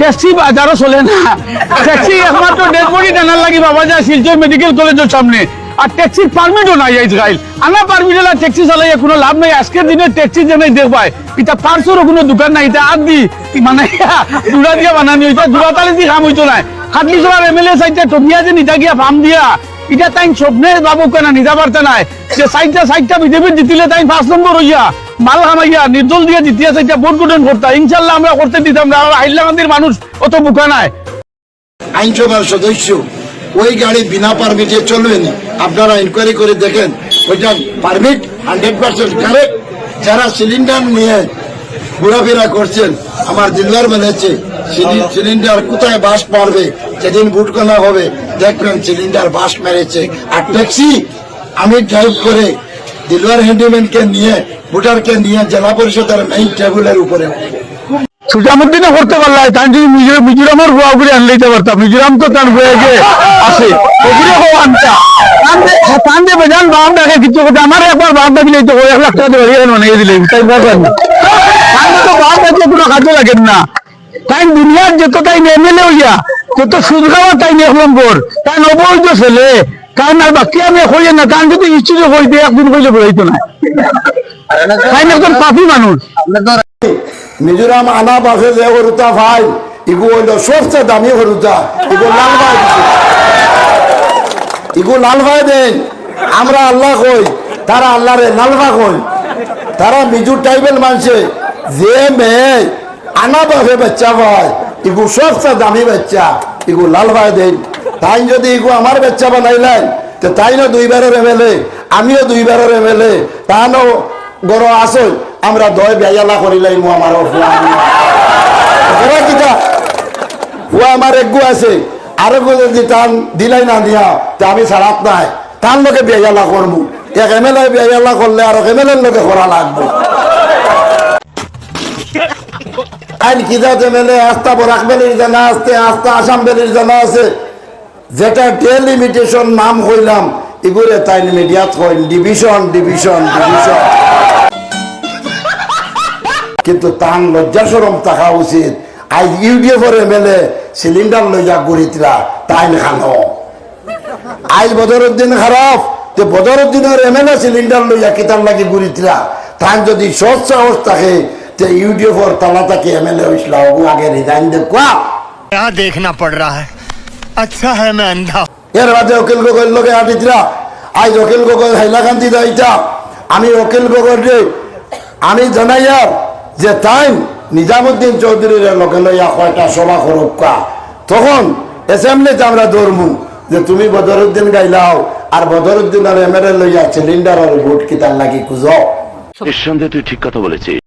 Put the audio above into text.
Taxi বাজারও চলে না। ট্যাক্সি একমাত্র ডেড বডি টানার বাবা যায়, শিলচর মেডিকেল কলেজের সামনে। আর ট্যাক্সির পারমিটও নাই ইসরায়েল আনা পারমিট হলে ট্যাক্সি চালাইয়া কোনো লাভ নাই। আজকের দিনে ট্যাক্সি যেন দেখবাই এটা পার্সেরও কোনো দোকান নাই। এটা আর দি মানে দিয়া বানানি হইতা তালে দি কাম হইতো নাই। খাটলি চলার এম এল এ সাইডটা টমিয়া যে নিতা গিয়া ফার্ম দিয়া। এটা তাই স্বপ্নে বাবু কেনা নিতে পারতে নাই? যে সাইডটা সাইডটা বিজেপি জিতিলে তাই পাঁচ নম্বর হইয়া মাল খামাইয়া নির্দল দিয়ে জিতিয়া সাইডটা ভোট গঠন করতা। ইনশাল্লাহ আমরা করতে দিতাম না, আর হাইলাকান্দির মানুষ অত বুকা নাই। আইনসভার সদস্য, ওই গাড়ি বিনা পারমিটে চলবে না আপনারা ইনকোয়ারি করে দেখেন, ওইটা পারমিট হান্ড্রেড পার্সেন্ট কারেক্ট যারা সিলিন্ডার নিয়ে ঘোরাফেরা করছেন, আমার দিলদার বলেছে সিলি- সিলিন্ডার কোথায় বাস পারবে? যেদিন বুট করা হবে। দেখবেন সিলিন্ডার বাস মেরেছে। আর ট্যাক্সি আমি ড্রাইভ করে দিলওয়ার হ্যান্ডিম্যানকে নিয়ে, ভোটারকে নিয়ে জেলা পরিষদের মেইন টেবিলের উপরে। করতে পারলাই যদি মিজোরামের করে আনলে দিতে পারতাম মিজোরাম তো তার আছে। ওগুলো আনতা। ডাকে কিছু আমার একবার বাম ডাকিলে তো এক লাখ টাকা দিয়ে দিলে তাই তো ডাকলে কোনো কাজে লাগেন না। তাই দুনিয়ার যত তাই এমএলএ হইয়া, যত সুদ তাই এক নম্বর তাই নবৈধ ছেলে তাই না বাকি আমি হইয়া না তাই যদি ইচ্ছু ইচ্ছুক হইতে একদিন হইলে বেরোইতো না। তাই একজন পাপি মানুষ। মিজোরাম আনা বাসে যে হরুতা ভাই, ইগু হইল সবচেয়ে দামি হরুতা ইগু লাল ভাই ইগু লাল ভাই দেন, আমরা আল্লাহ কই, তারা আল্লাহ রে লাল ভাই কই। তারা মিজু টাইবেল মানছে, যে মেয়ে আনা বাসে বাচ্চা ভাই ইগু সবচেয়ে দামি বাচ্চা, ইগু লাল ভাই দেন। তাই যদি ইগু আমার বাচ্চা বানাইলেন, তো তাই না দুইবারের এমএলএ? আমিও দুইবারের এমএলএ। তাহানো গড় আসল, আমরা দয় বেয়ালা করিলাই মু আমার কিতা? ও আমার একগু আছে আরও যদি টান দিলাই না দিয়া, তা আমি ছাড়াত নাই। তার লোকে বেয়ালা করব এক এমএলএ বেয়ালা করলে আর এমএলএর লোকে করা লাগবে। আইন কিজাত এমএলএ আস্তা বরাক বেলির জানা আছে আস্তা আসাম বেলির জানা আছে। যেটা ডেলিমিটেশন নাম হইলাম, এগুলো তাই মিডিয়াত কইন ডিভিশন ডিভিশন ডিভিশন কিন্তু তান লজ্জা সরম থাকা উচিত। আজ ইউডিএফর এমএলএ সিলিন্ডার লইয়া গড়িতরা তাই খানো? আজ বদরুদ্দিন খারাপ, যে বদরুদ্দিনের এমএলএ সিলিন্ডার লইয়া কিতার লাগি গড়িতরা তাই যদি সৎ সাহস থাকে তো ইউডিএফর তালা এম এল এ হয়েছিল? আগে রিজাইন দে দেখনা পড় রা হ্যাঁ আচ্ছা হ্যাঁ ম্যান এর বাদে ওকিল গগৈর লোকে আটিতরা আজ ওকিল গগৈ হাইলাকান্দি দাইটা আমি ওকিল আমি জানাইয়ার যে টাইম নিজামুদ্দিন চৌধুরীর লোকে লইয়া কয়টা সভা খরক্কা তখন অ্যাসেম্বলিতে আমরা ধরমু যে তুমি বদরুদ্দিন গাইলাও আর বদরুদ্দিন আর এমএলএ লইয়া সিলিন্ডার আর ভোট কিতার লাগি খুঁজো। নিঃসন্দেহে তুই ঠিক কথা বলেছিস।